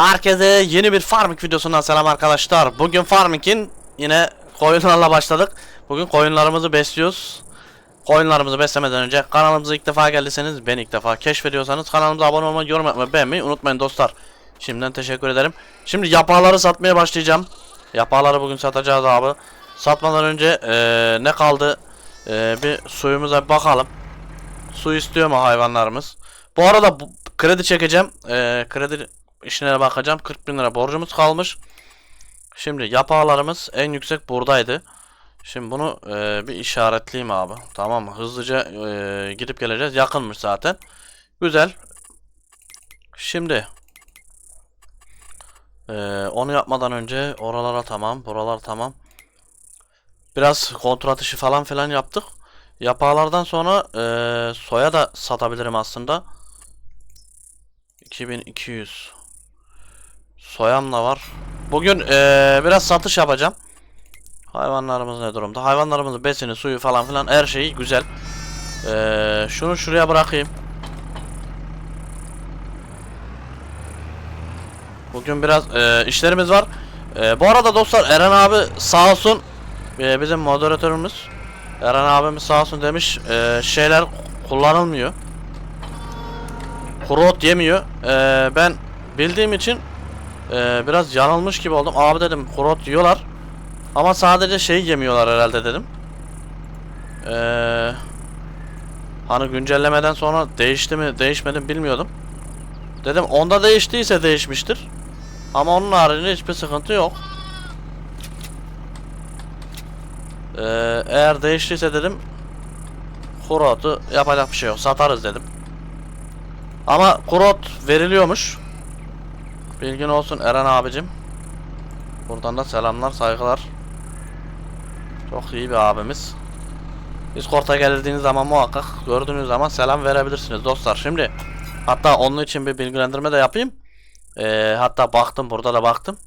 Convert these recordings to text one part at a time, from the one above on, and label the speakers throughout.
Speaker 1: Herkese yeni bir farming videosundan selam arkadaşlar. Bugün farming'in yine koyunlarla başladık. Bugün koyunlarımızı besliyoruz. Koyunlarımızı beslemeden önce kanalımıza ilk defa geldiyseniz, beni ilk defa keşfediyorsanız kanalımıza abone olmayı, yorum yapmayı, beğenmeyi unutmayın dostlar. Şimdiden teşekkür ederim. Şimdi yapağları satmaya başlayacağım. Yapağları bugün satacağız abi. Satmadan önce eee, ne kaldı? Eee, bir suyumuza bir bakalım. Su istiyor mu hayvanlarımız? Bu arada bu, kredi çekeceğim. Eee, kredi işine bakacağım. 40 bin lira borcumuz kalmış. Şimdi yapağlarımız en yüksek buradaydı. Şimdi bunu eee, bir işaretleyeyim abi. Tamam mı? Hızlıca eee, gidip geleceğiz. Yakınmış zaten. Güzel. Şimdi eee, onu yapmadan önce oralara tamam. Buralar tamam. Biraz kontrat işi falan filan yaptık. Yapağlardan sonra eee, soya da satabilirim aslında. 2200 Soyam da var. Bugün eee, biraz satış yapacağım. Hayvanlarımız ne durumda? Hayvanlarımızın besini, suyu falan filan her şeyi güzel. Eee, şunu şuraya bırakayım. Bugün biraz eee, işlerimiz var. Eee, bu arada dostlar Eren abi sağ olsun eee, bizim moderatörümüz Eren abimiz sağ olsun demiş eee, şeyler kullanılmıyor. Kuru ot yemiyor. Eee, ben bildiğim için eee, biraz yanılmış gibi oldum. Abi dedim kuru ot yiyorlar. Ama sadece şey yemiyorlar herhalde dedim. Eee hani güncellemeden sonra değişti mi değişmedi mi bilmiyordum. Dedim onda değiştiyse değişmiştir. Ama onun haricinde hiçbir sıkıntı yok. Eee, eğer değiştiyse dedim kuru otu yapacak bir şey yok. Satarız dedim. Ama kurot veriliyormuş. Bilgin olsun Eren abicim. Buradan da selamlar, saygılar. Çok iyi bir abimiz. Discord'a geldiğiniz zaman muhakkak gördüğünüz zaman selam verebilirsiniz dostlar. Şimdi hatta onun için bir bilgilendirme de yapayım. Ee, hatta baktım burada da baktım.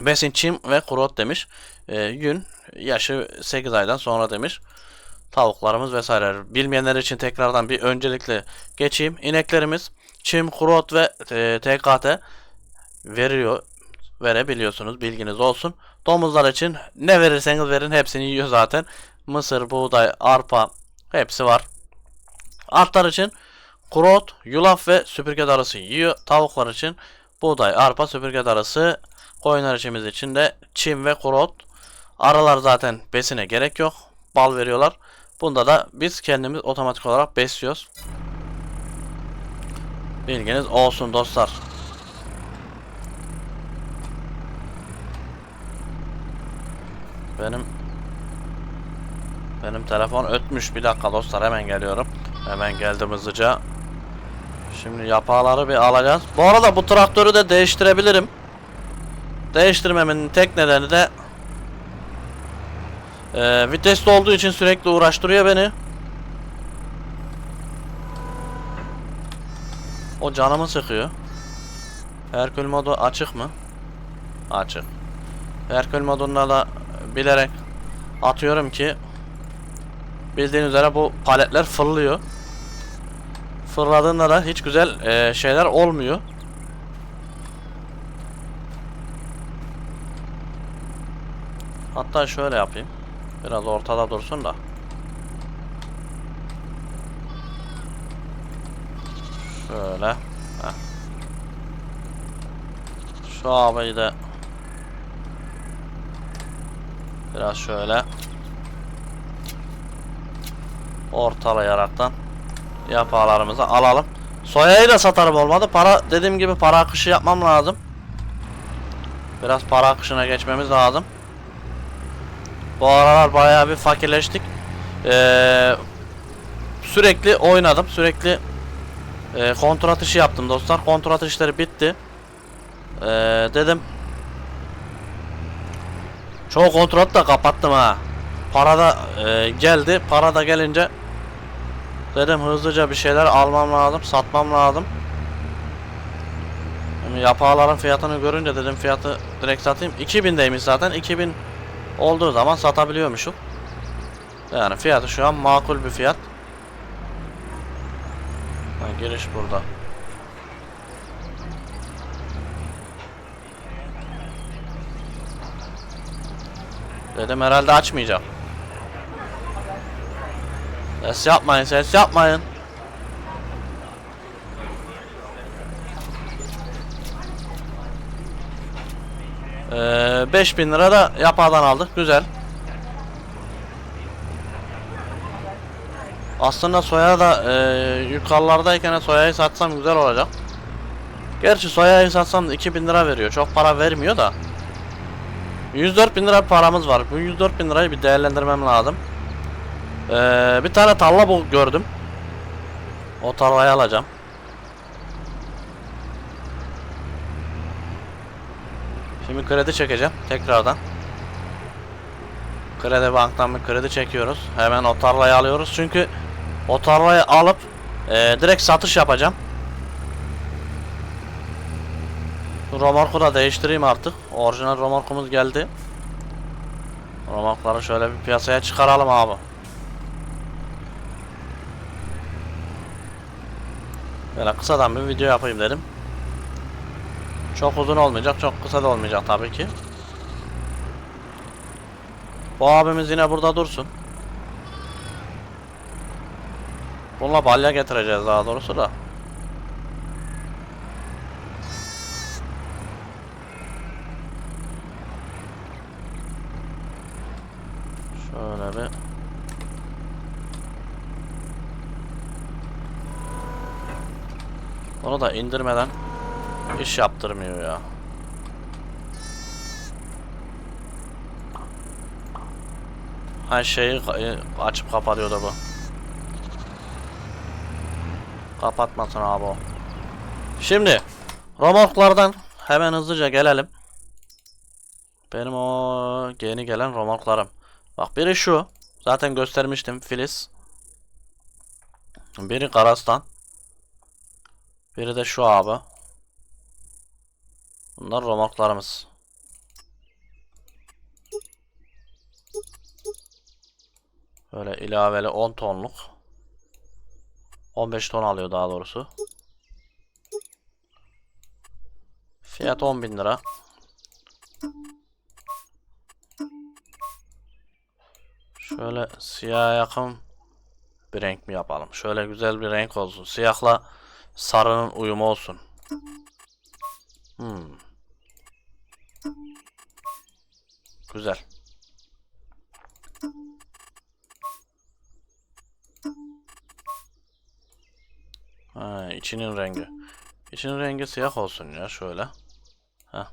Speaker 1: Besin çim ve kurot demiş. Ee, gün yaşı 8 aydan sonra demiş tavuklarımız vesaire. Bilmeyenler için tekrardan bir öncelikle geçeyim. İneklerimiz çim, kurot ve e, TKT veriyor. Verebiliyorsunuz. Bilginiz olsun. Domuzlar için ne verirseniz verin hepsini yiyor zaten. Mısır, buğday, arpa hepsi var. Atlar için kurot, yulaf ve süpürge darısı yiyor. Tavuklar için buğday, arpa, süpürge darısı. Koyunlar içimiz için de çim ve kurot. Aralar zaten besine gerek yok. Bal veriyorlar. Bunda da biz kendimiz otomatik olarak besliyoruz. Bilginiz olsun dostlar. Benim benim telefon ötmüş. Bir dakika dostlar hemen geliyorum. Hemen geldim hızlıca. Şimdi yapağları bir alacağız. Bu arada bu traktörü de değiştirebilirim. Değiştirmemin tek nedeni de ee, vitesli olduğu için sürekli uğraştırıyor beni. O canımı sıkıyor. Herkül modu açık mı? Açık. Herkül modunda da bilerek atıyorum ki bildiğiniz üzere bu paletler fırlıyor. Fırladığında da hiç güzel e, şeyler olmuyor. Hatta şöyle yapayım. Biraz ortada dursun da. Şöyle. Heh. Şu abayı da biraz şöyle ortalayaraktan yapağlarımızı alalım. Soyayı da satarım olmadı. Para dediğim gibi para akışı yapmam lazım. Biraz para akışına geçmemiz lazım. Bu aralar bayağı bir fakirleştik. Ee, sürekli oynadım. Sürekli e, kontrat işi yaptım dostlar. Kontrat işleri bitti. Ee, dedim. Çoğu kontratı da kapattım ha. Para da e, geldi. Para da gelince dedim hızlıca bir şeyler almam lazım. Satmam lazım. Şimdi yapağların fiyatını görünce dedim fiyatı direkt satayım. 2000'deymiş zaten. 2000 olduğu zaman satabiliyormuşum. Yani fiyatı şu an makul bir fiyat. Ha, giriş burada. Dedim herhalde açmayacak. Ses yapmayın, ses yapmayın. Ee, 5000 lira da yapadan aldık. Güzel. Aslında soya da e, yukarılardayken soyayı satsam güzel olacak. Gerçi soyayı satsam da 2000 lira veriyor. Çok para vermiyor da. 104 bin lira paramız var. Bu 104 bin lirayı bir değerlendirmem lazım. Ee, bir tane tarla bu gördüm. O tarlayı alacağım. Şimdi kredi çekeceğim tekrardan. Kredi banktan bir kredi çekiyoruz. Hemen o tarlayı alıyoruz. Çünkü o tarlayı alıp e, direkt satış yapacağım. Şu romorku da değiştireyim artık. Orijinal romorkumuz geldi. Romorkları şöyle bir piyasaya çıkaralım abi. Böyle kısadan bir video yapayım dedim. Çok uzun olmayacak, çok kısa da olmayacak tabii ki. Bu abimiz yine burada dursun. Bununla balya getireceğiz daha doğrusu da. Şöyle bir Onu da indirmeden iş yaptırmıyor ya. Ha şeyi e, açıp kapatıyor da bu. Kapatmasın abi o. Şimdi romorklardan hemen hızlıca gelelim. Benim o yeni gelen romorklarım. Bak biri şu. Zaten göstermiştim Filiz. Biri Karastan. Biri de şu abi. Bunlar romorklarımız. Böyle ilaveli 10 tonluk. 15 ton alıyor daha doğrusu. Fiyat 10.000 lira. Şöyle siyah yakın bir renk mi yapalım? Şöyle güzel bir renk olsun. Siyahla sarının uyumu olsun. Hmm. Güzel. Ha, içinin rengi. İçinin rengi siyah olsun ya şöyle. Heh.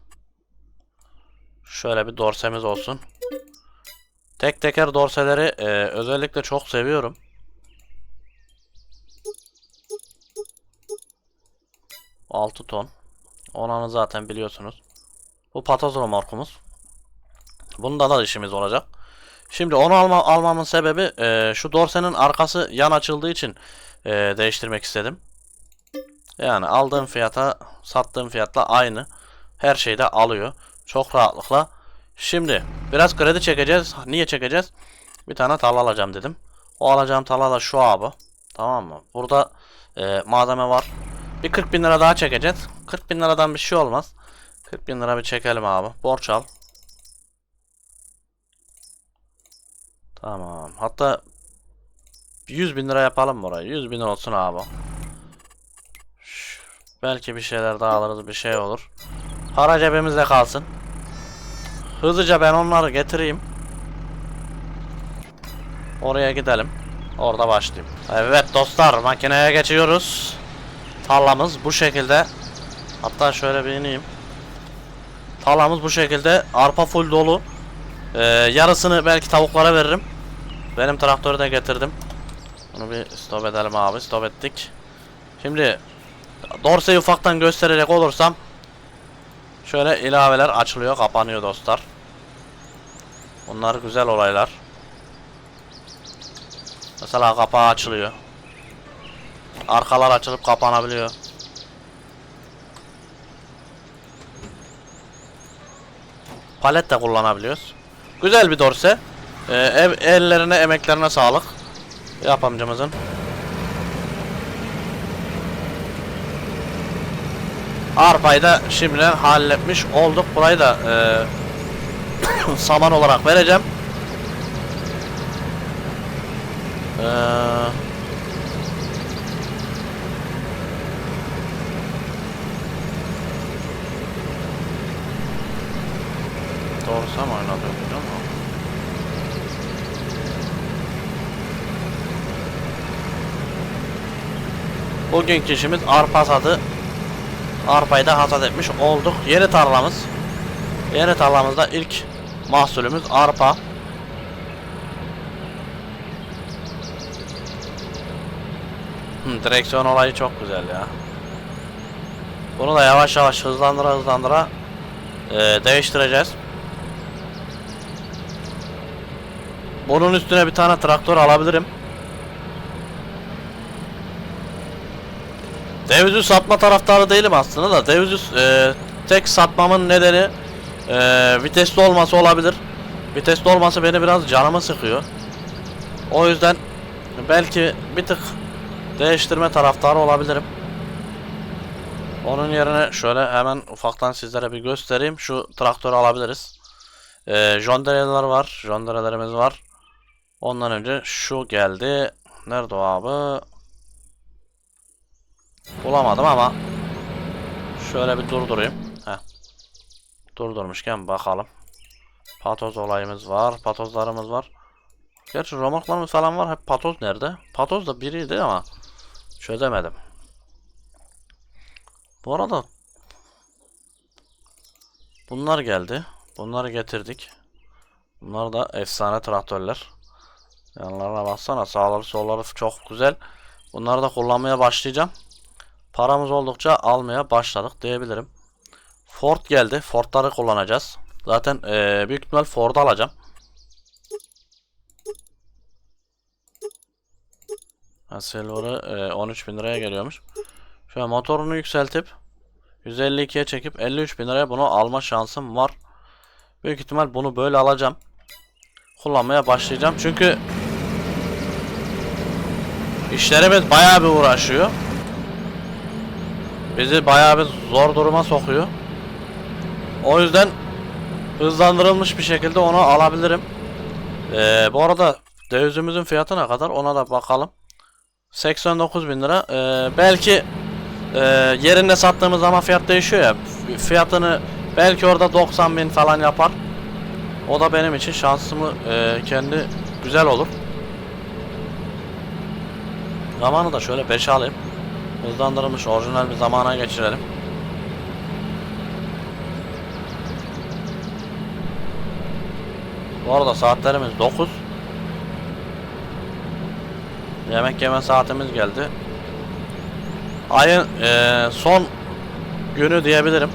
Speaker 1: Şöyle bir dorsemiz olsun. Tek teker dorseleri e, özellikle çok seviyorum. Altı ton. Onanı zaten biliyorsunuz. Bu patoz romorkumuz. Bunda da işimiz olacak. Şimdi onu alma, almamın sebebi e, şu dorsenin arkası yan açıldığı için e, değiştirmek istedim. Yani aldığım fiyata sattığım fiyatla aynı. Her şeyde alıyor. Çok rahatlıkla. Şimdi biraz kredi çekeceğiz. Niye çekeceğiz? Bir tane tarla alacağım dedim. O alacağım tarla da şu abi. Tamam mı? Burada e, malzeme var. Bir 40 bin lira daha çekeceğiz. 40 bin liradan bir şey olmaz. 40 bin lira bir çekelim abi. Borç al. Tamam. Hatta 100 bin lira yapalım orayı? 100 bin olsun abi. Belki bir şeyler daha alırız bir şey olur. Para cebimizde kalsın. Hızlıca ben onları getireyim. Oraya gidelim. Orada başlayayım. Evet dostlar makineye geçiyoruz. Tarlamız bu şekilde. Hatta şöyle bir ineyim. Tarlamız bu şekilde. Arpa full dolu. Ee, yarısını belki tavuklara veririm. Benim traktörü de getirdim. Bunu bir stop edelim abi. Stop ettik. Şimdi Dorse'yi ufaktan gösterecek olursam şöyle ilaveler açılıyor, kapanıyor dostlar. Bunlar güzel olaylar. Mesela kapağı açılıyor. Arkalar açılıp kapanabiliyor. Palet de kullanabiliyoruz. Güzel bir dorse. Ee, ev, ellerine, emeklerine sağlık. Yapımcımızın. Arpayı da şimdiden halletmiş olduk. Burayı da e, saman olarak vereceğim. Ee, Doğrusu ama oynadı musun? Bugünkü işimiz arpa hasadı. Arpayı da hasat etmiş olduk. Yeni tarlamız. Yeni tarlamızda ilk mahsulümüz arpa. Hı, direksiyon olayı çok güzel ya. Bunu da yavaş yavaş hızlandıra hızlandıra e, değiştireceğiz. Bunun üstüne bir tane traktör alabilirim. Devüzü satma taraftarı değilim aslında da Devüzü e, tek satmamın nedeni e, vitesli olması olabilir. Vitesli olması beni biraz canımı sıkıyor. O yüzden belki bir tık değiştirme taraftarı olabilirim. Onun yerine şöyle hemen ufaktan sizlere bir göstereyim. Şu traktörü alabiliriz. E, jondereler var. Jonderelerimiz var. Ondan önce şu geldi. Nerede o abi? Bulamadım ama şöyle bir durdurayım. Durdurmuşken bakalım. Patoz olayımız var. Patozlarımız var. Gerçi romorklarımız falan var. Hep patoz nerede? Patoz da biriydi ama çözemedim. Bu arada bunlar geldi. Bunları getirdik. Bunlar da efsane traktörler. Yanlarına baksana sağları solları çok güzel. Bunları da kullanmaya başlayacağım. Paramız oldukça almaya başladık diyebilirim. Ford geldi. Ford'ları kullanacağız. Zaten eee, büyük ihtimal Ford alacağım. Silver'ı eee, 13 bin liraya geliyormuş. An motorunu yükseltip 152'ye çekip 53 bin liraya bunu alma şansım var. Büyük ihtimal bunu böyle alacağım. Kullanmaya başlayacağım. Çünkü işlerimiz bayağı bir uğraşıyor. Bizi bayağı bir zor duruma sokuyor. O yüzden hızlandırılmış bir şekilde onu alabilirim. Ee, bu arada dövizimizin fiyatı ne kadar ona da bakalım. 89 bin lira. Ee, belki e, yerinde sattığımız zaman fiyat değişiyor ya. Fiyatını belki orada 90 bin falan yapar. O da benim için şansımı e, kendi güzel olur. Zamanı da şöyle 5'e alayım. Hızlandırılmış orijinal bir zamana geçirelim. Bu arada saatlerimiz 9. Yemek yeme saatimiz geldi. Ayın eee, son günü diyebilirim.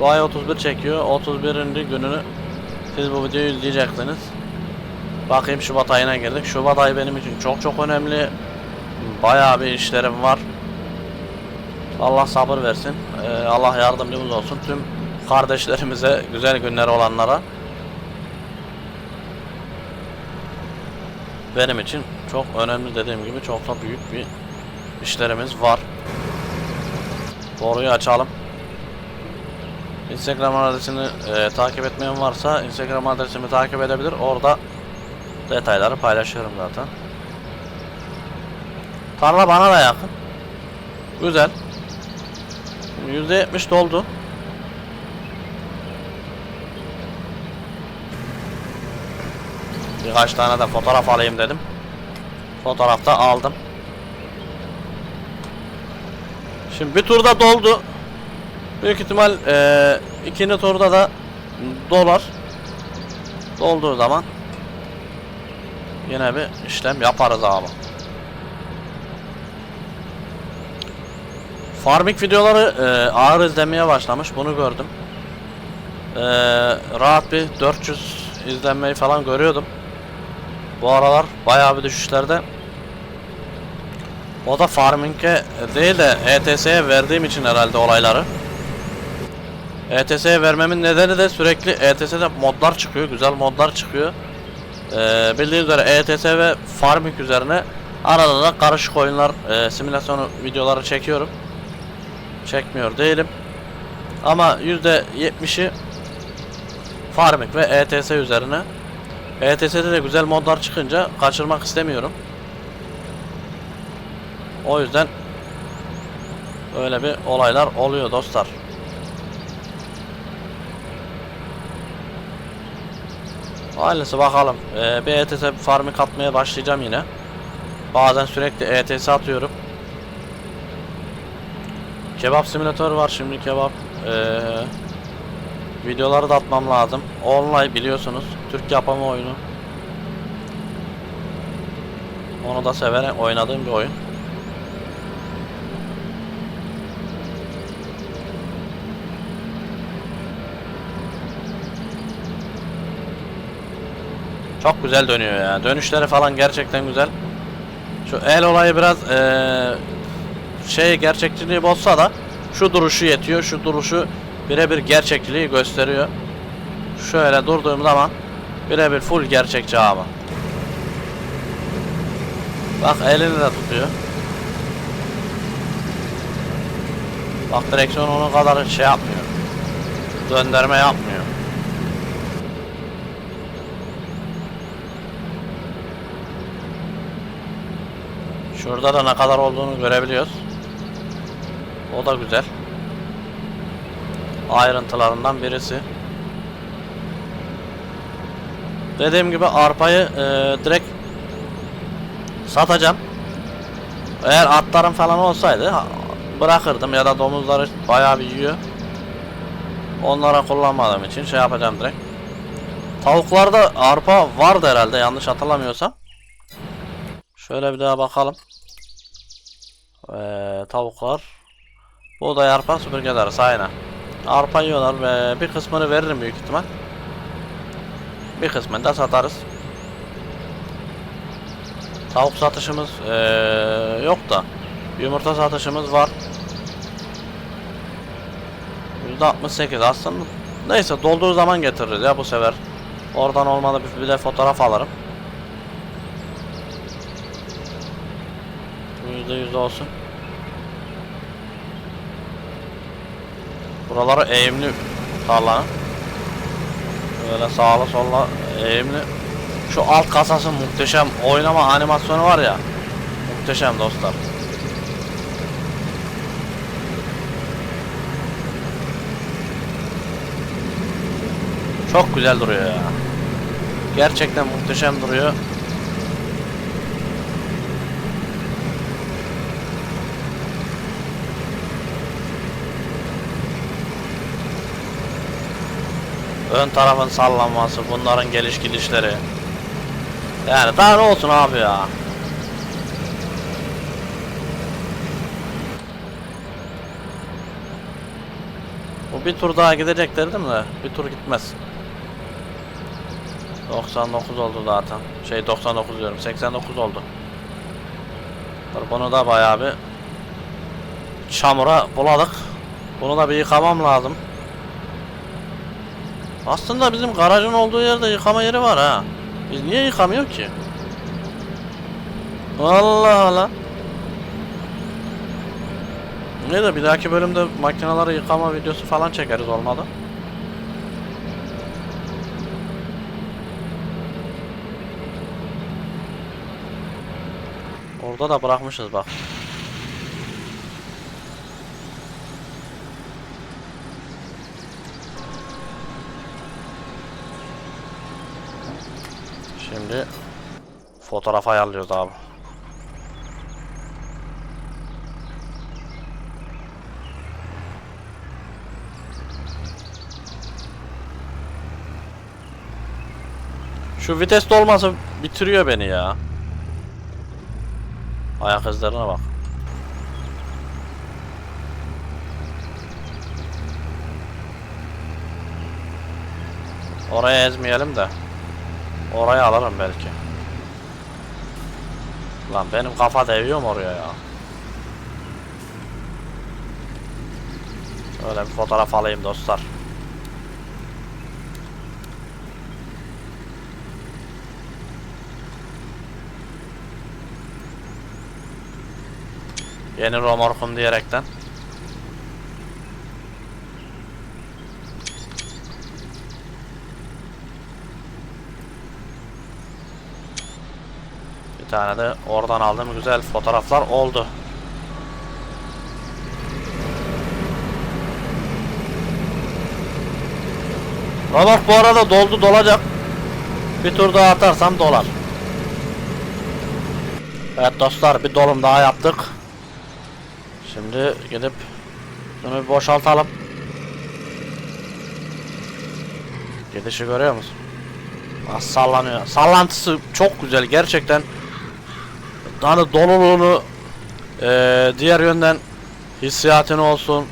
Speaker 1: Bu ay 31 çekiyor. 31. gününü siz bu videoyu izleyeceksiniz. Bakayım Şubat ayına girdik. Şubat ayı benim için çok çok önemli. Bayağı bir işlerim var. Allah sabır versin. Ee, Allah yardımcımız olsun. Tüm kardeşlerimize güzel günler olanlara. Benim için çok önemli dediğim gibi çok da büyük bir işlerimiz var. Boruyu açalım. Instagram adresini e, takip etmeyen varsa Instagram adresimi takip edebilir. Orada detayları paylaşıyorum zaten. Tarla bana da yakın. Güzel. %70 doldu. Birkaç tane de fotoğraf alayım dedim. Fotoğrafta aldım. Şimdi bir turda doldu. Büyük ihtimal eee ikinci turda da dolar. Dolduğu zaman yine bir işlem yaparız abi. Farming videoları e, ağır izlemeye başlamış. Bunu gördüm. E, rahat bir 400 izlenmeyi falan görüyordum. Bu aralar bayağı bir düşüşlerde. O da farming'e değil de ETS'ye verdiğim için herhalde olayları. ETS'ye vermemin nedeni de sürekli ETS'de modlar çıkıyor. Güzel modlar çıkıyor. Ee, bildiğiniz üzere ETS ve farming üzerine arada da karışık oyunlar e, simülasyonu videoları çekiyorum çekmiyor değilim. Ama %70'i Farming ve ETS üzerine. ETS'de de güzel modlar çıkınca kaçırmak istemiyorum. O yüzden öyle bir olaylar oluyor dostlar. Hayırlısı bakalım. Ee, bir ETS bir farming atmaya başlayacağım yine. Bazen sürekli ETS atıyorum. Kebap simülatörü var şimdi kebap. Ee, videoları da atmam lazım. Online biliyorsunuz. Türk yapımı oyunu. Onu da severek oynadığım bir oyun. Çok güzel dönüyor ya. Dönüşleri falan gerçekten güzel. Şu el olayı biraz eee şey gerçekçiliği bozsa da şu duruşu yetiyor. Şu duruşu birebir gerçekçiliği gösteriyor. Şöyle durduğum zaman birebir full gerçekçi abi. Bak elini de tutuyor. Bak direksiyon onun kadar şey yapmıyor. Döndürme yapmıyor. Şurada da ne kadar olduğunu görebiliyoruz. O da güzel. Ayrıntılarından birisi. Dediğim gibi arpayı e, direkt satacağım. Eğer atlarım falan olsaydı bırakırdım ya da domuzları bayağı bir yiyor. Onlara kullanmadığım için şey yapacağım direkt. Tavuklarda arpa vardı herhalde yanlış hatırlamıyorsam. Şöyle bir daha bakalım. Ee, tavuklar. Buğday arpa süpürge darısı aynen. Arpa yiyorlar ve bir kısmını veririm büyük ihtimal. Bir kısmını da satarız. Tavuk satışımız ee, yok da yumurta satışımız var. %68 aslında. Neyse dolduğu zaman getiririz ya bu sefer. Oradan olmadı bir, de fotoğraf alırım. Bu %100 olsun. Buraları eğimli tarlanın. Böyle sağlı solla eğimli. Şu alt kasası muhteşem. Oynama animasyonu var ya. Muhteşem dostlar. Çok güzel duruyor ya. Gerçekten muhteşem duruyor. Ön tarafın sallanması, bunların geliş gidişleri. Yani daha ne olsun abi ya. Bu bir tur daha gidecek dedim de bir tur gitmez. 99 oldu zaten. Şey 99 diyorum 89 oldu. Dur Bunu da bayağı bir çamura buladık. Bunu da bir yıkamam lazım. Aslında bizim garajın olduğu yerde yıkama yeri var ha. Biz niye yıkamıyor ki? Allah Allah. Ne de bir dahaki bölümde makineleri yıkama videosu falan çekeriz olmadı. Orada da bırakmışız bak. Şimdi fotoğraf ayarlıyoruz abi. Şu vites olması bitiriyor beni ya. Ayak izlerine bak. Oraya ezmeyelim de. Oraya alırım belki. Lan benim kafa değiyor mu oraya ya? Öyle bir fotoğraf alayım dostlar. Yeni romorkum diyerekten. Bir tane de oradan aldığım güzel fotoğraflar oldu. Robot bu arada doldu dolacak. Bir tur daha atarsam dolar. Evet dostlar bir dolum daha yaptık. Şimdi gidip bunu bir boşaltalım. Gidişi görüyor musun? Nasıl sallanıyor. Sallantısı çok güzel gerçekten. Hani doluluğunu eee, diğer yönden hissiyatını olsun.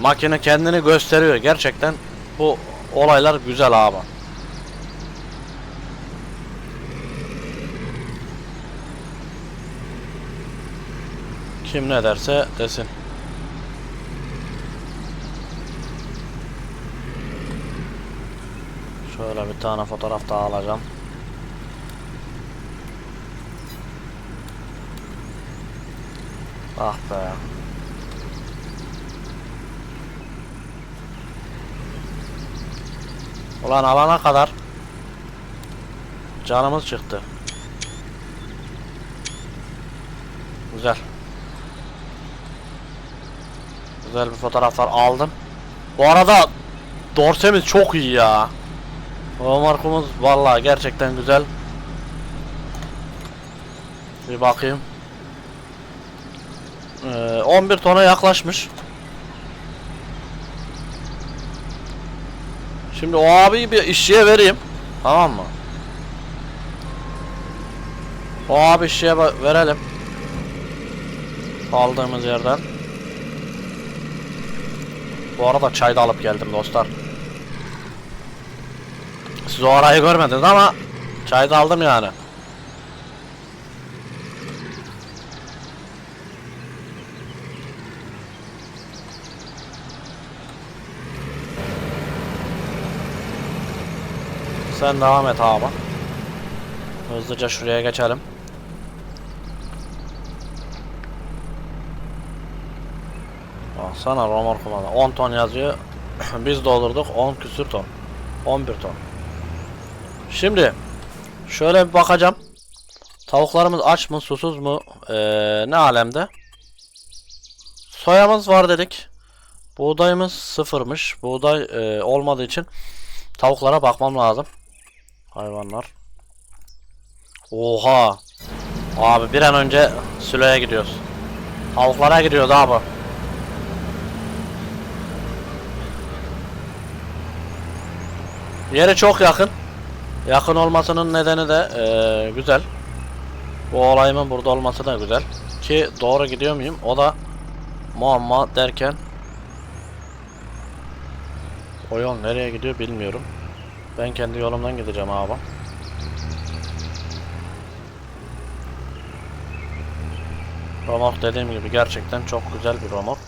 Speaker 1: Makine kendini gösteriyor. Gerçekten bu olaylar güzel abi. Kim ne derse desin. Şöyle bir tane fotoğraf daha alacağım. Ah be. Ulan alana kadar canımız çıktı. Güzel. Güzel bir fotoğraflar aldım. Bu arada dorsemiz çok iyi ya. O markamız vallahi gerçekten güzel. Bir bakayım. Ee, 11 tona yaklaşmış. Şimdi o abiyi bir işçiye vereyim. Tamam mı? O abi işçiye verelim. Aldığımız yerden. Bu arada çay da alıp geldim dostlar. Siz o arayı görmediniz ama çay da aldım yani. Sen devam et abi. Hızlıca şuraya geçelim. Baksana romor kumanda 10 ton yazıyor. Biz doldurduk 10 küsür ton. 11 ton. Şimdi şöyle bir bakacağım. Tavuklarımız aç mı susuz mu Ee, ne alemde? Soyamız var dedik. Buğdayımız sıfırmış. Buğday e, olmadığı için tavuklara bakmam lazım. Hayvanlar. Oha. Abi bir an önce Sülo'ya gidiyoruz. Tavuklara gidiyoruz abi. Yeri çok yakın. Yakın olmasının nedeni de eee, güzel. Bu olayımın burada olması da güzel. Ki doğru gidiyor muyum? O da muamma derken o yol nereye gidiyor bilmiyorum. Ben kendi yolumdan gideceğim abi. Romork dediğim gibi gerçekten çok güzel bir romork.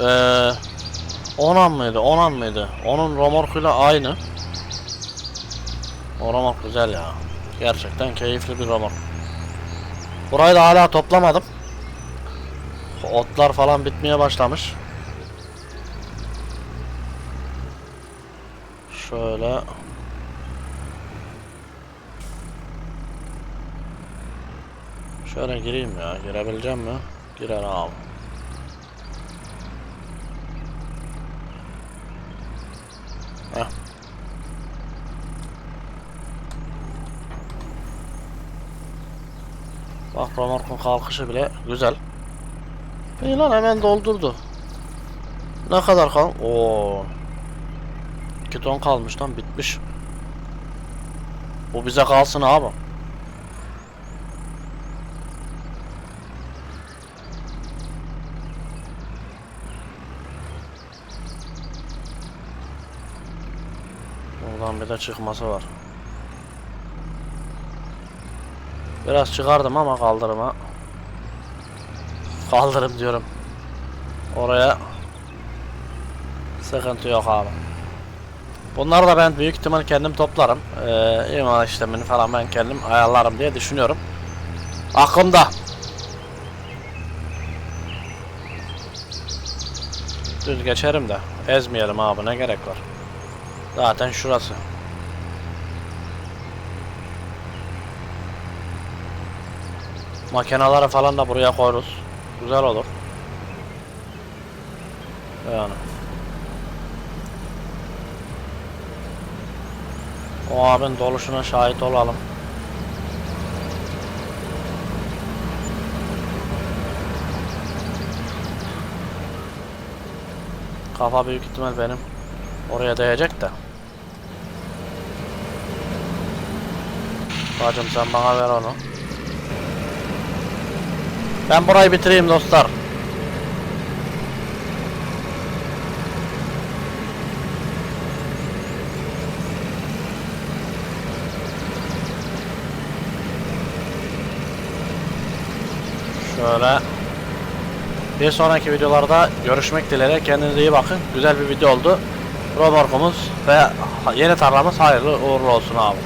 Speaker 1: Ee, Onan mıydı? Onan mıydı? Onun romorkuyla aynı. O romork güzel ya. Gerçekten keyifli bir romork. Burayı da hala toplamadım. Otlar falan bitmeye başlamış. Şöyle Şöyle gireyim ya. Girebileceğim mi? Girer abi. Heh. Bak romorkun kalkışı bile güzel. İyi lan hemen doldurdu. Ne kadar kal? Oo. 2 ton kalmış lan bitmiş. Bu bize kalsın abi. Buradan bir de çıkması var. Biraz çıkardım ama kaldırıma. Kaldırım diyorum. Oraya sıkıntı yok abi. Bunları da ben büyük ihtimal kendim toplarım. Ee, imal işlemini falan ben kendim ayarlarım diye düşünüyorum. Aklımda. Düz geçerim de. Ezmeyelim abi ne gerek var. Zaten şurası. Makineleri falan da buraya koyarız. Güzel olur. Yani. O abin doluşuna şahit olalım. Kafa büyük ihtimal benim oraya değecek de. Bacım sen bana ver onu. Ben burayı bitireyim dostlar. Şöyle bir sonraki videolarda görüşmek dileğiyle kendinize iyi bakın. Güzel bir video oldu. Romorkumuz ve yeni tarlamız hayırlı uğurlu olsun abi.